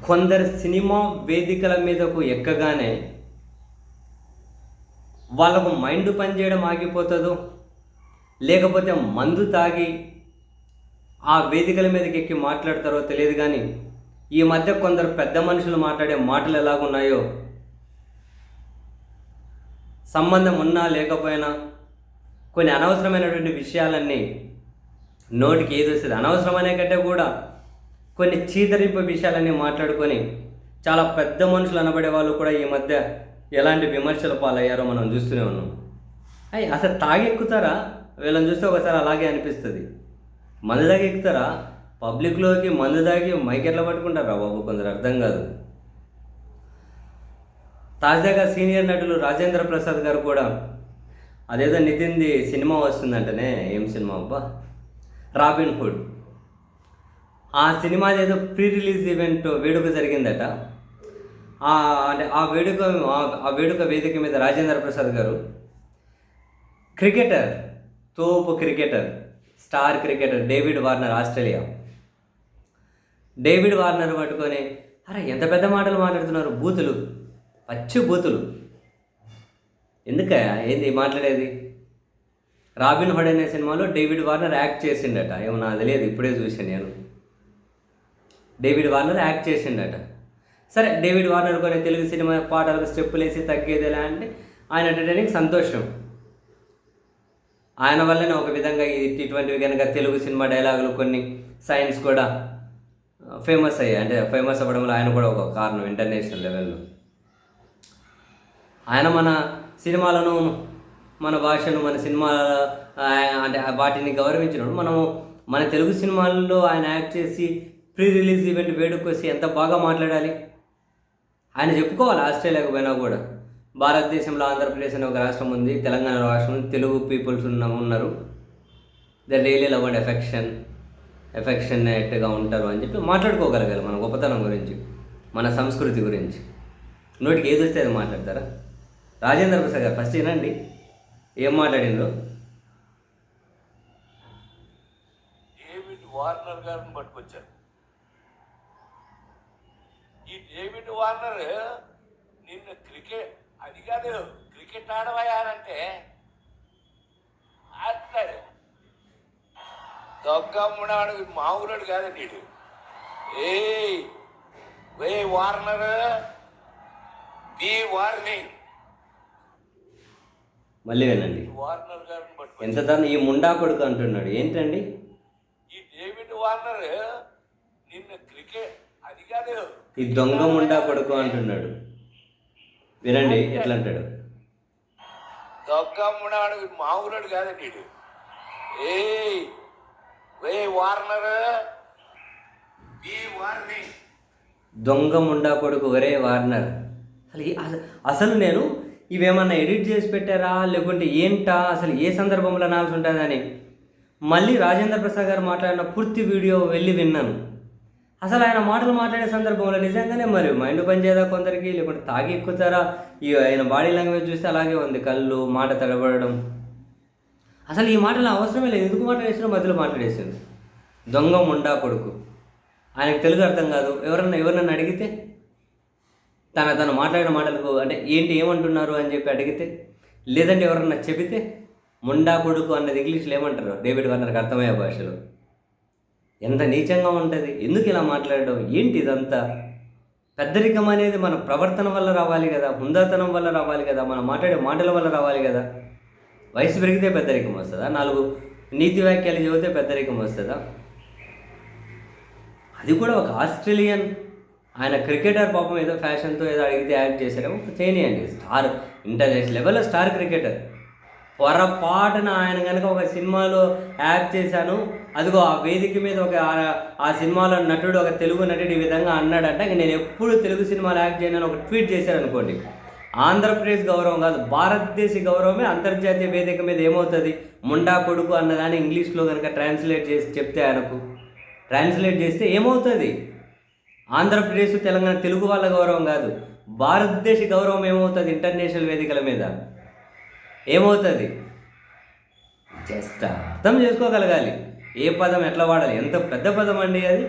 కొందరు సినిమా వేదికల మీదకు ఎక్కగానే వాళ్ళకు మైండ్ పనిచేయడం ఆగిపోతుందో లేకపోతే మందు తాగి ఆ వేదికల మీదకి ఎక్కి మాట్లాడతారో తెలియదు కానీ ఈ మధ్య కొందరు పెద్ద మనుషులు మాట్లాడే మాటలు ఎలాగున్నాయో సంబంధం ఉన్నా లేకపోయినా కొన్ని అనవసరమైనటువంటి విషయాలన్నీ నోటికి ఏది వస్తుంది అనవసరం కంటే కూడా కొన్ని చీదరింపు విషయాలన్నీ మాట్లాడుకొని చాలా పెద్ద మనుషులు అనబడే వాళ్ళు కూడా ఈ మధ్య ఎలాంటి విమర్శల పాలయ్యారో మనం చూస్తూనే ఉన్నాం. అయ్యి అసలు తాగెక్కుతారా? వీళ్ళని చూస్తే ఒకసారి అలాగే అనిపిస్తుంది. మందు దాగి ఎక్కుతారా పబ్లిక్లోకి మందు దాగి మైక్ పట్టుకుంటారా బాబు? కొందరు అర్థం కాదు. తాజాగా సీనియర్ నటులు రాజేంద్ర ప్రసాద్ గారు కూడా అదేదో నితిన్ది సినిమా వస్తుందంటనే ఏం సినిమా అబ్బా? Robin Hood. ఆ సినిమా ఏదో ప్రీ రిలీజ్ ఈవెంట్ వేడుక జరిగిందట. ఆ అంటే ఆ వేడుక ఆ- ఆ వేడుక వేదిక మీద రాజేంద్ర ప్రసాద్ గారు క్రికెటర్ తోపు cricketer star cricketer David Warner Australia. David Warner పట్టుకొని అరే ఎంత పెద్ద మాటలు మాట్లాడుతున్నారు బూతులు పచ్చి బూతులు. ఎందుక ఏంది మాట్లాడేది? రాబిన్ హుడ్ అనే సినిమాలో డేవిడ్ వార్నర్ యాక్ట్ చేసిండట. ఏమో నాకు తెలియదు ఇప్పుడే చూసాను నేను. డేవిడ్ వార్నర్ యాక్ట్ చేసిండట. సరే డేవిడ్ వార్నర్ కొన్ని తెలుగు సినిమా పాటలకు స్టెప్పులు వేసి తగ్గేదిలా అంటే ఆయన ఎంటర్టైనింగ్ సంతోషం. ఆయన వల్లనే ఒక విధంగా ఇటువంటివి కనుక తెలుగు సినిమా డైలాగులు కొన్ని సైన్స్ కూడా ఫేమస్ అయ్యాయి. అంటే ఫేమస్ అవ్వడంలో ఆయన కూడా ఒక కారణం ఇంటర్నేషనల్ లెవెల్లో. ఆయన మన సినిమాలను మన భాషను మన సినిమా అంటే వాటిని గౌరవించినప్పుడు మనము మన తెలుగు సినిమాల్లో ఆయన యాక్ట్ చేసి ప్రీ రిలీజ్ ఈవెంట్ వచ్చి ఎంత బాగా మాట్లాడాలి? ఆయన చెప్పుకోవాలి ఆస్ట్రేలియాకు పోయినా కూడా. భారతదేశంలో ఆంధ్రప్రదేశ్ అనే ఒక రాష్ట్రం ఉంది తెలంగాణ రాష్ట్రం తెలుగు పీపుల్స్ ఉన్న ఉన్నారు. The daily love and affection ఎఫెక్షనేట్గా ఉంటారు అని చెప్పి మాట్లాడుకోగలగాలి మన గొప్పతనం గురించి మన సంస్కృతి గురించి. నోటికి ఏది వస్తే అది మాట్లాడతారా? రాజేంద్ర ప్రసాద్ గారు ఫస్ట్ వినండి. ఏం మాట్లాడిందో డేవిడ్ వార్నర్ గారిని పట్టుకొచ్చారు. ఈ డేవిడ్ వార్నర్ నిన్న క్రికెట్ అది కాదు క్రికెట్ ఆడవయారంటే ఆడతాడు. దొగ్గమ్ముడాడు మామూలుడు కాదు నీడు ఏ వే వార్నర్ బి వార్నింగ్ మళ్ళీ వినండి వార్నర్ గారిని పట్టుకొచ్చారు ఎంత తను ఈ ముండా కొడుకు అంటున్నాడు. ఏంటండి? ఈ డేవిడ్ వార్నర్ నిన్న క్రికెట్ ఈ దొంగ ముండా కొడుకు అంటున్నాడు. వినండి ఎట్లా అంటాడు? దొగ్గమ్ముడాడు మామూలుడు కాదు నీడు ఏ వే వార్నర్ దొంగ ముండా కొడుకు ఒరే వార్నర్. అసలు అసలు నేను ఇవేమన్నా ఎడిట్ చేసి పెట్టారా? లేకుంటే ఏంటా? అసలు ఏ సందర్భంలో అనాల్సి ఉంటుందని. మళ్ళీ రాజేంద్ర ప్రసాద్ గారు మాట్లాడిన పూర్తి వీడియో వెళ్ళి విన్నాను. అసలు ఆయన మాటలు మాట్లాడే సందర్భంలో నిజంగానే మరి మైండ్ పనిచేయదా కొందరికి? లేకుంటే తాగి ఎక్కుతారా? ఈ ఆయన బాడీ లాంగ్వేజ్ చూస్తే అలాగే ఉంది కళ్ళు మాట తడబడడం. అసలు ఈ మాటలు అవసరమే లేదు. ఎందుకు మాట్లాడేసినా మధ్యలో మాట్లాడేసింది దొంగ ముండా కొడుకు. ఆయనకు తెలుగు అర్థం కాదు. ఎవరన్నా ఎవరన్నా అడిగితే? తన తను మాట్లాడిన మాటలకు అంటే ఏంటి ఏమంటున్నారు అని చెప్పి అడిగితే? లేదంటే ఎవరన్నా చెబితే? ముండా కొడుకు అన్నది ఇంగ్లీష్లో ఏమంటారు? డేవిడ్ వార్నర్కి అర్థమయ్యే భాషలో. ఎంత నీచంగా ఉంటుంది? ఎందుకు ఇలా మాట్లాడడం? ఏంటి ఇదంతా? పెద్దరికం అనేది మన ప్రవర్తన వల్ల రావాలి కదా? హుందాతనం వల్ల రావాలి కదా? మనం మాట్లాడే మాటల వల్ల రావాలి కదా? వయసు పెరిగితే పెద్దరికం వస్తుందా? నాలుగు నీతి వ్యాఖ్యలు చదివితే పెద్దరికం వస్తుందా? అది కూడా ఒక ఆస్ట్రేలియన్ ఆయన క్రికెటర్ పాపం ఏదో ఫ్యాషన్తో ఏదో అడిగితే యాడ్ చేశారేమో చేయనియండి స్టార్ ఇంటర్నేషనల్ లెవెల్లో స్టార్ క్రికెటర్. పొరపాటున ఆయన కనుక ఒక సినిమాలో యాక్ట్ చేశాను అదిగో ఆ వేదిక మీద ఒక ఆ- సినిమాలో నటుడు ఒక తెలుగు నటుడు ఈ విధంగా అన్నాడంటే నేను ఎప్పుడు తెలుగు సినిమాలు యాక్ట్ చేయను ఒక ట్వీట్ చేశాను అనుకోండి ఆంధ్రప్రదేశ్ గౌరవం కాదు భారతదేశ గౌరవమే అంతర్జాతీయ వేదిక మీద ఏమవుతుంది? ముండా కొడుకు అన్నదాన్ని ఇంగ్లీష్లో కనుక ట్రాన్స్లేట్ చేసి చెప్తే ఆయనకు ట్రాన్స్లేట్ చేస్తే ఏమవుతుంది? ఆంధ్రప్రదేశ్ తెలంగాణ తెలుగు వాళ్ళ గౌరవం కాదు భారతదేశ గౌరవం ఏమవుతుంది? ఇంటర్నేషనల్ వేదికల మీద. ఏమవుతుంది? జస్ట్ అర్థం చేసుకోగలగాలి. ఏ పదం ఎట్లా వాడాలి? ఎంత పెద్ద పదం అండి అది?